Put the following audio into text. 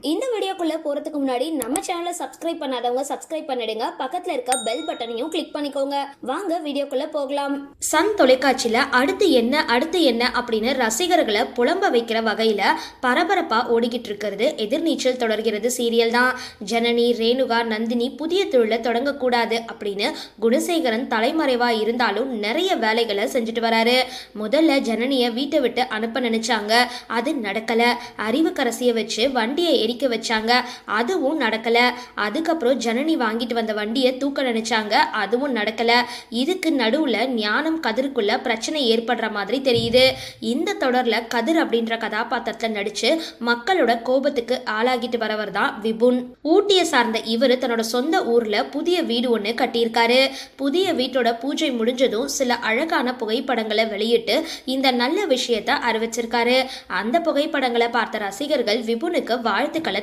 இந்த வீடியோக்குள்ளே போறதுக்கு முன்னாடி நம்ம சேனலை சப்ஸ்கிரைப் பண்ணாதவங்க சப்ஸ்கிரைப் பண்ணிடுங்க. பக்கத்தில் இருக்க பெல் பட்டனையும் கிளிக் பண்ணிக்கோங்க. வாங்க வீடியோக்குள்ளே போகலாம். சன் தொலைக்காட்சியில் அடுத்து என்ன அடுத்து என்ன அப்படின்னு ரசிகர்களை புலம்ப வைக்கிற வகையில் பரபரப்பாக ஓடிக்கிட்டு இருக்கிறது எதிர்நீச்சல் தொடர்கிறது சீரியல் தான். ஜனனி ரேணுகா நந்தினி புதிய தொழிலை தொடங்கக்கூடாது அப்படின்னு குணசேகரன் தலைமறைவாக இருந்தாலும் நிறைய வேலைகளை செஞ்சுட்டு வராரு. முதல்ல ஜனனியை வீட்டை விட்டு அனுப்ப நினைச்சாங்க. அது நடக்கல. அறிவுக்கரசியை வச்சு வண்டியை எரிக்க வச்சாங்க. அதுவும் நடக்கலை. அதுக்கப்புறம் ஜனனி வாங்கிட்டு வந்த வண்டியை தூக்க நினைச்சாங்க. அதுவும் நடக்கலை. இதுக்கு நடுவில் ஞானம் கதிருக்குள்ள பிரச்சனை ஏற்படுற மாதிரி தெரியுது. இந்த தொடரில் கதிர் அப்படின்ற கதாபாத்திரத்தில் நடித்து மக்களோட கோபத்துக்கு ஆளாகிட்டு வரவர் தான் விபுன். ஊட்டியை சார்ந்த இவர் தன்னோட சொந்த ஊரில் புதிய வீடு ஒன்று கட்டியிருக்காரு. புதிய வீட்டோட பூஜை முடிஞ்சதும் சில அழகான புகைப்படங்களை வெளியிட்டு இந்த நல்ல விஷயத்தை அறிவிச்சிருக்காரு. அந்த புகைப்படங்களை பார்த்த ரசிகர்கள் விபுனுக்கு வாழ்த்துக்களை